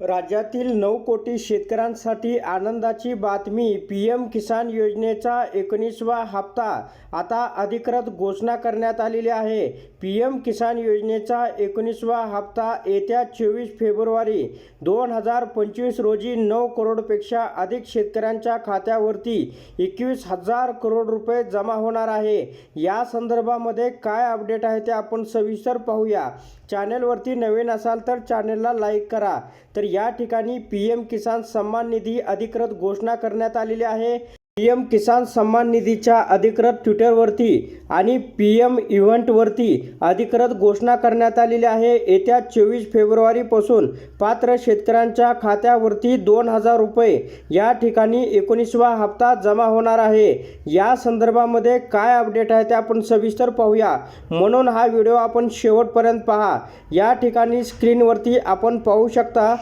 राज्यातील नऊ कोटी शेतकऱ्यांसाठी आनंदाची बातमी पी एम किसान योजनेचा एकोणीसवा हप्ता आता अधिकृत घोषणा करण्यात आलेली आहे. पी एम किसान योजनेचा एकोणीसवा हप्ता येत्या चोवीस फेब्रुवारी दोन हजार पंचवीस रोजी नऊ करोडपेक्षा अधिक शेतकऱ्यांच्या खात्यावरती एकवीस हजार करोड रुपये जमा होणार आहे. या संदर्भामध्ये काय अपडेट आहे ते आपण सविस्तर पाहूया. चॅनेलवरती नवीन असाल तर चॅनेलला लाईक करा. तर या ठिकाणी पी एम किसान सन्मान निधी अधिकृत घोषणा करण्यात आलेली आहे. पी एम किसान सन्मान निधीच्या अधिकृत ट्विटरवरती आणि पी एम इव्हेंटवरती अधिकृत घोषणा करण्यात आलेली आहे. येत्या चोवीस फेब्रुवारीपासून पात्र शेतकऱ्यांच्या खात्यावरती दोन हजार रुपये या ठिकाणी एकोणीसवा हप्ता जमा होणार आहे. या संदर्भामध्ये काय अपडेट आहे ते आपण सविस्तर पाहूया. म्हणून हा व्हिडिओ आपण शेवटपर्यंत पहा. या ठिकाणी स्क्रीनवरती आपण पाहू शकता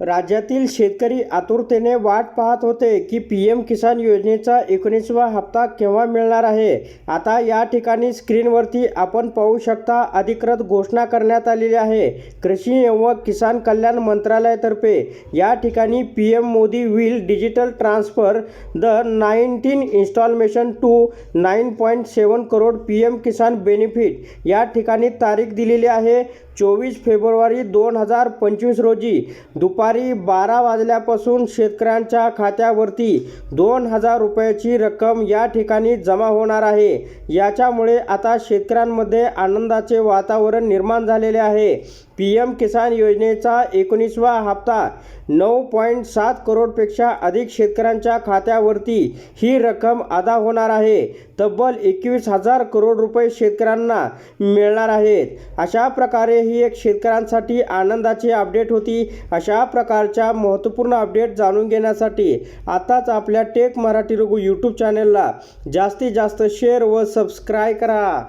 राज्यातील शेतकरी आतुरतेने वाट पाहत होते की पी एम किसान योजनेचा एकोणीसवा हप्ता केव्हा मिळणार आहे? आता या ठिकाणी स्क्रीनवरती आपण पाहू शकता अधिकृत घोषणा करण्यात आलेली आहे. कृषी व किसान कल्याण मंत्रालयातर्फे या ठिकाणी P M Modi will digital transfer the nineteen installment two nine point seven crore P M Kisan benefit या ठिकाणी तारीख दिलेली आहे. चोवीस फेब्रुवारी दोन हजार पंचवीस रोजी दुपारी बारा वाजल्यापासून शेतकऱ्यांच्या खात्यावरती दोन हजार रुपयाची रक्कम या ठिकाणी जमा होणार आहे. याच्यामुळे आता शेतकऱ्यांमध्ये आनंदाचे वातावरण निर्माण झालेले आहे. पी एम किसान योजनेचा एकोणीसवा हप्ता नऊ पॉईंट सात करोडपेक्षा अधिक शेतकऱ्यांच्या खात्यावरती ही रक्कम अदा होणार आहे. तब्बल एकवीस हजार करोड रुपये शेतकऱ्यांना मिळणार आहेत. अशा प्रकारे ही एक शेतकऱ्यांसाठी आनंदाची अपडेट होती. अशा प्रकारच्या महत्त्वपूर्ण अपडेट जाणून घेण्यासाठी आताच आपल्या टेक मराठी रघु यूट्यूब चॅनलला जास्तीत जास्त शेअर व सबस्क्राईब करा.